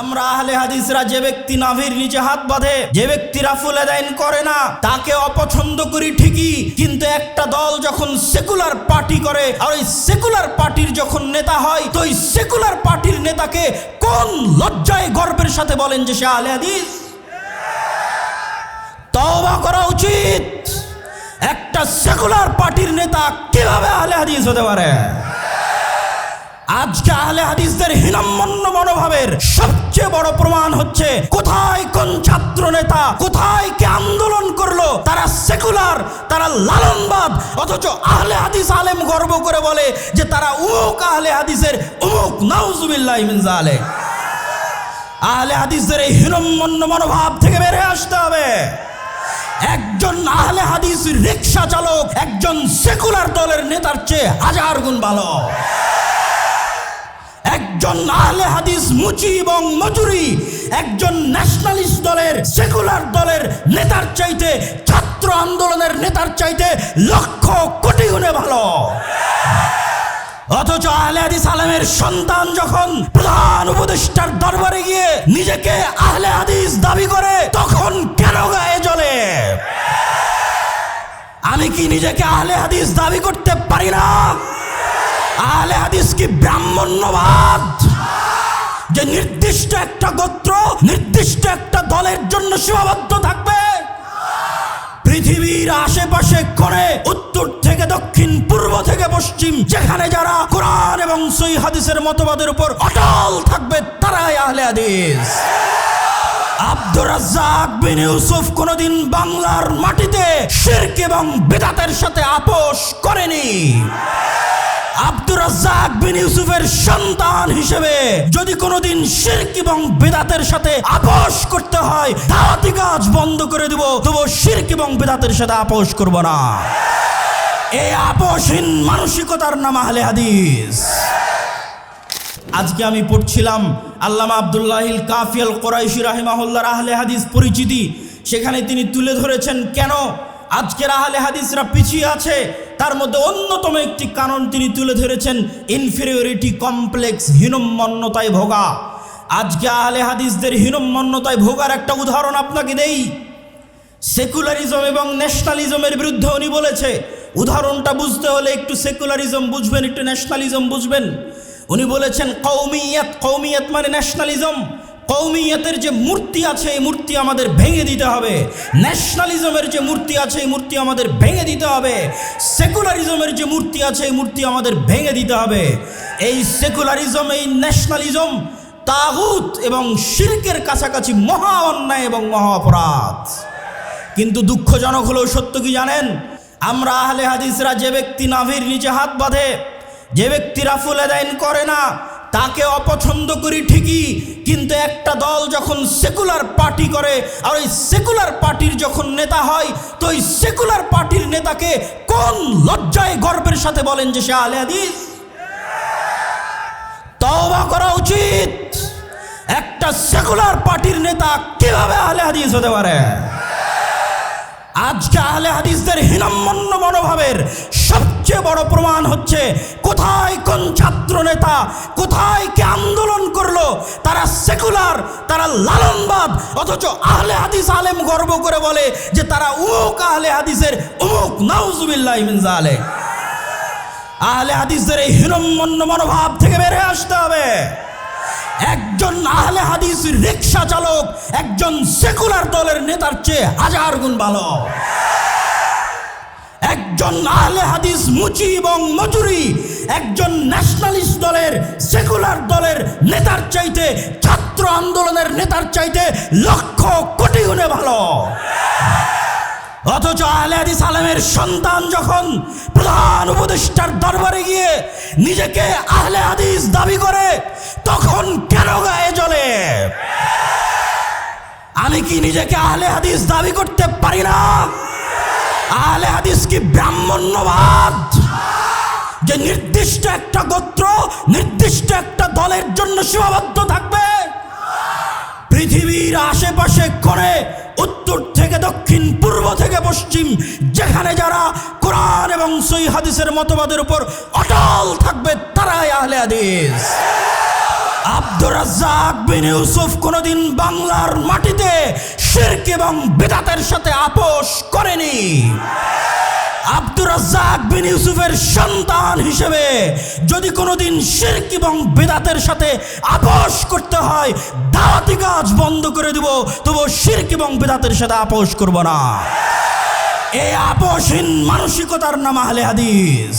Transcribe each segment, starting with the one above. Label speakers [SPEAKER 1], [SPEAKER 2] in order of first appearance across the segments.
[SPEAKER 1] আমরা আহলে হাদিসরা যে ব্যক্তি নাভির নিচে হাত বাঁধে, যে ব্যক্তি রাফুল আদায়ন করে না, তাকে অপছন্দ করি ঠিকই, কিন্তু একটা দল যখন সেকুলার পার্টি করে, আর ওই সেকুলার পার্টির যখন নেতা হয়, তো ওই সেকুলার পার্টির নেতাকে কোন লজ্জায় গর্বের সাথে বলেন যে সে আহলে হাদিস? তওবা করা উচিত। একটা সেকুলার পার্টির নেতা কীভাবে আহলে হাদিস হতে পারে? আজকে আহলে হাদিসদের হীনম্মন্য মনোভাবের সবচেয়ে বড় প্রমাণ হচ্ছে, কোথায় কোন ছাত্র নেতা কোথায় কে আন্দোলন করল, তারা সেকুলার, তারা লালনবাদ, অথচ আহলে হাদিস আলেম গর্ব করে বলে যে তারা উমুক আহলে হাদিসের, উমুক নাউজুবিল্লাহ মিন জালেক আহলে হাদিসদের এই হীনম্মন্য মনোভাব থেকে বের আসতে হবে। একজন আহলে হাদিস রিক্সা চালক, একজন সেকুলার দলের নেতার চেয়ে হাজার গুণ ভালো। একজন আহলে হাদিস মুচি এবং মজুরি, একজন ন্যাশনালিস্ট দলের সেকুলার দলের নেতার চাইতে, ছাত্র আন্দোলনের নেতার চাইতে লক্ষ কোটি গুণে ভালো। অথচ আহলে হাদিস আলেমের সন্তান যখন প্রধান উপদেষ্টার দরবারে গিয়ে নিজেকে আহলে হাদিস দাবি করে, তখন কেন গায়ে জ্বলে আমি কি নিজেকে আহলে হাদিস দাবি করতে পারি না? আহলে হাদিস কি ব্রাহ্মণ্যবাদ? যে নির্দিষ্ট একটা গোত্র, নির্দিষ্ট একটা দলের জন্য সীমাবদ্ধ থাকবে। পৃথিবীর আশেপাশে করে উত্তর থেকে দক্ষিণ, পূর্ব থেকে পশ্চিম, যেখানে যারা কোরআন এবং সই হাদিসের মতবাদের উপর অটল থাকবে, তারাই আহলে হাদিস। আব্দুর রাজ্জাক বিন ইউসুফ কোনোদিন বাংলার মাটিতে শিরক এবং বেদাতের সাথে আপোষ করেনি। আব্দুর রাজ্জাক বিন ইউসুফের সন্তান হিসেবে যদি কোনোদিন শিরক এবং বেদাতের সাথে আপোষ করতে হয়, দাওয়াতি কাজ বন্ধ করে দেব তবু শিরক এবং বেদাতের সাথে আপোষ করব না। এই আপোষহীন মানসিকতার নাম আহলে হাদিস। আজকে আমি পড়ছিলাম আল্লামা আবদুল্লাহিল কাফিয়াল কোরাইশি রাহিমাহুল্লার আহলে হাদিস পরিচিতি। সেখানে তিনি তুলে ধরেছেন, কেন আজকের আহলে হাদিসরা পিছিয়ে আছে। তার মধ্যে অন্যতম একটি কারণ তিনি তুলে ধরেছেন ইনফেরিয়রিটি কমপ্লেক্স হীনম্মন্যতায় ভোগা। আজকে আহলে হাদিসদের হীনম্মন্যতায় ভোগার একটা উদাহরণ আপনাকে দেই। সেকুলারিজম এবং ন্যাশনালিজমের বিরুদ্ধে উনি বলেছে, উদাহরণটা বুঝতে হলে একটু সেকুলারিজম বুঝবেন, একটু ন্যাশনালিজম বুঝবেন। উনি বলেছেন কৌমিয়াত কৌমিয়াত মানে ন্যাশনালিজম কৌমিয়াতের যে মূর্তি আছে, এই মূর্তি আমাদের ভেঙে দিতে হবে। ন্যাশনালিজমের যে মূর্তি আছে, এই মূর্তি আমাদের ভেঙে দিতে হবে। সেকুলারিজমের যে মূর্তি আছে, এই মূর্তি আমাদের ভেঙে দিতে হবে। এই সেকুলারিজম, এই ন্যাশনালিজম তাগুত এবং শিল্কের কাছাকাছি মহা অন্যায় এবং মহা অপরাধ। কিন্তু দুঃখজনক হলেও সত্য কি জানেন? আমরা আহলে হাদিসরা যে ব্যক্তি নাভির নিচে হাত বাঁধে, যে ব্যক্তি রাফুল আদায়ন করে না তাকে অপছন্দ করি ঠিকই, কিন্তু একটা দল যখন সেকুলার পার্টি করে, আর ওই সেকুলার পার্টির যখন নেতা হয়, তো ওই সেকুলার পার্টির নেতাকে কোন লজ্জায় গর্বের সাথে বলেন যে সে আহলে হাদিস? তওবা করা উচিত। একটা সেকুলার পার্টির নেতা কীভাবে আহলে হাদিস হতে পারে? আজকে আহলে হাদিসদের হীনম্মন্য মনোভাবের সবচেয়ে বড় প্রমাণ হচ্ছে কোথায় কোন ছাত্র নেতা কোথায় কে আন্দোলন করল, তারা সেকুলার, তারা লালনবাদ, অথচ আহলে হাদিস আলেম গর্ব করে বলে যে তারা উমুক আহলে হাদিসের, উমুক নাউজুবিল্লাহ মিন জালেক আহলে হাদিসদের এই হীনম্মন্য মনোভাব থেকে বের আসতে হবে। একজন আহলে হাদিস রিক্সা চালক, একজন সেকুলার দলের নেতার চেয়ে হাজার গুণ ভালো। একজন আহলে হাদিস মুচি এবং মজুরি, একজন ন্যাশনালিস্ট দলের সেকুলার দলের নেতার চাইতে, ছাত্র আন্দোলনের নেতার চাইতে লক্ষ কোটি গুণে ভালো। অথচ আহলে হাদিস আলেমের সন্তান যখন প্রধান উপদেষ্টার দরবারে গিয়ে নিজেকে আহলে হাদিস দাবি করে, তখন কেন গায়ে জ্বলে আমি কি নিজেকে আহলে হাদিস দাবি করতে পারি না? আহলে হাদিস কি ব্রাহ্মণ্যবাদ যে নির্দিষ্ট একটা গোত্র, নির্দিষ্ট একটা দলের জন্য সীমাবদ্ধ থাকবে। পৃথিবীর আশেপাশে করে উত্তর থেকে দক্ষিণ, পূর্ব থেকে পশ্চিম, যেখানে যারা কোরআন এবং সই হাদিসের মতবাদের উপর অটল থাকবে, তারাই আহলে হাদিস। আব্দুর রাজ্জাক বিন ইউসুফ কোনোদিন বাংলার মাটিতে শিরক এবং বেদাতের সাথে আপোষ করেনি। আব্দুর রাজ্জাক বিন ইউসুফের সন্তান হিসেবে যদি কোনোদিন শিরক এবং বেদাতের সাথে আপোষ করতে হয়, দাওয়াতি কাজ বন্ধ করে দেব, তবু শিরক এবং বেদাতের সাথে আপোষ করব না। এই আপোষহীন মানসিকতার নাম আহলে হাদিস।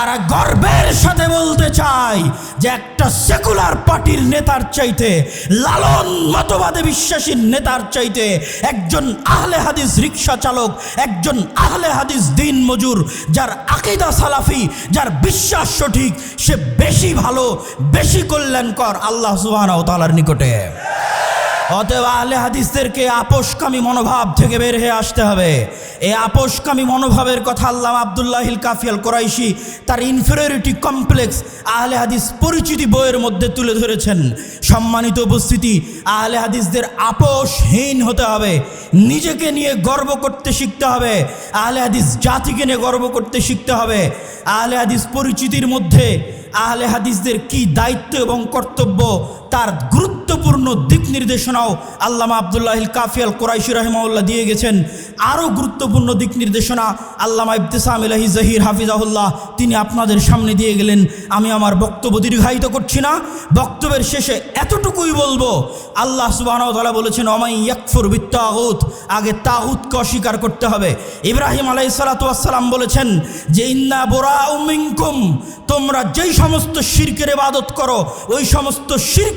[SPEAKER 1] আর গর্বের সাথে বলতে চাই যে একটা সেকুলার পার্টির নেতার চাইতে, লালন মতবাদে বিশ্বাসী নেতার চাইতে একজন আহলে হাদিস রিক্সা চালক, একজন আহলে হাদিস দিন মজুর, যার আকিদা সালাফি, যার বিশ্বাস সঠিক, সে বেশি ভালো, বেশি কল্যাণকর আল্লাহ সুবহানাহু ওয়া তাআলার নিকটে। অতএব আহলে হাদিসদেরকে আপোষকামী মনোভাব থেকে বের হয়ে আসতে হবে। এই আপোষকামী মনোভাবের কথা আল্লাহ আবদুল্লাহিল কাফিয়াল কোরাইশি তার ইনফেরিয়রিটি কমপ্লেক্স আহলে হাদিস পরিচিতি বইয়ের মধ্যে তুলে ধরেছেন। সম্মানিত উপস্থিতি, আহলে হাদিসদের আপোষহীন হতে হবে। নিজেকে নিয়ে গর্ব করতে শিখতে হবে। আহলে হাদিস জাতিকে নিয়ে গর্ব করতে শিখতে হবে। আহলে হাদিস পরিচিতির মধ্যে আহলে হাদিসদের কি দায়িত্ব এবং কর্তব্য তার গুরুত্বপূর্ণ দিক নির্দেশনাও আল্লামা আবদুল্লাহিল কাফিয়াল কোরাইশি রহমাউল্লাহ দিয়ে গেছেন। আরও গুরুত্বপূর্ণ দিক নির্দেশনা আল্লামা ইবতেসাম ইলাহি জহির হাফিজাহুল্লাহ তিনি আপনাদের সামনে দিয়ে গেলেন। আমি আমার বক্তব্য দীর্ঘায়িত করছি না। বক্তব্যের শেষে এতটুকুই বলব, আল্লাহ সুবাহতালা বলেছেন অমাই ইয়াকফুর বিত্তাগুত আগে তাগুতকে অস্বীকার করতে হবে। ইব্রাহিম আলাই সালাতাম বলেছেন যে, ইন্না বোরা উমিনকুম তোমরা যেই সমস্ত শিরকের ইবাদত করো, ওই সমস্ত শিরক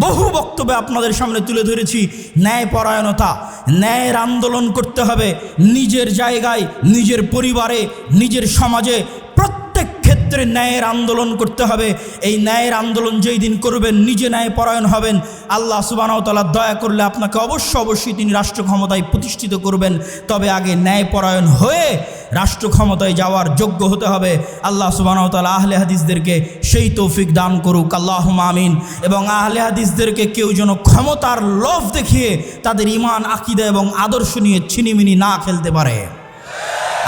[SPEAKER 1] বহু বক্তব্যে আপনাদের সামনে তুলে ধরেছি। ন্যায়পরায়ণতা, ন্যায়ের আন্দোলন করতে হবে। নিজের জায়গায়, নিজের পরিবারে, নিজের সমাজে প্রত্যেক ক্ষেত্রে ন্যায়ের আন্দোলন করতে হবে। এই ন্যায়ের আন্দোলন যেই দিন করবেন, নিজে ন্যায় পরায়ণ হবেন। আল্লাহ সুবাহতাল্লাহ দয়া করলে আপনাকে অবশ্য অবশ্যই তিনি রাষ্ট্র ক্ষমতায় প্রতিষ্ঠিত করবেন। তবে আগে ন্যায় পরায়ণ হয়ে রাষ্ট্র ক্ষমতায় যাওয়ার যোগ্য হতে হবে। আল্লাহ সুবাহতাল আহলে হাদিসদেরকে সেই তৌফিক দান করুক। আল্লাহ আমিন। এবং আহলে হাদিসদেরকে কেউ যেন ক্ষমতার লোভ দেখিয়ে তাদের ইমান আকিদা এবং আদর্শ নিয়ে ছিনিমিনি না খেলতে পারে।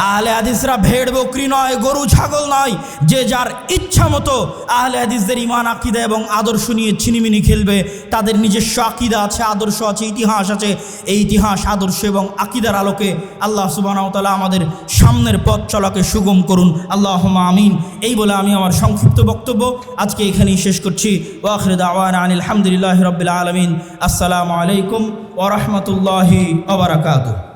[SPEAKER 1] আহলে হাদিসরা ভেড়, বকরি নয়, গরু, ছাগল নয়, যে যার ইচ্ছা মতো আহলে হাদিসদের ইমান আকিদা এবং আদর্শ নিয়ে ছিনিমিনি খেলবে, তাদের নিজস্ব আকিদা আছে, আদর্শ আছে, ইতিহাস আছে। এই ইতিহাস, আদর্শ এবং আকিদার আলোকে আল্লাহ সুবাহতালা আমাদের সামনের পথ চলাকে সুগম করুন। আল্লাহ আমিন। এই বলে আমি আমার সংক্ষিপ্ত বক্তব্য আজকে এখানেই শেষ করছি। ওয়াখরিদ আওয়ান আনিল আলহামদুলিল্লাহ রবিল আলমিন। আসসালামু আলাইকুম ওরহমতুল্লাহি ওবরাকাতু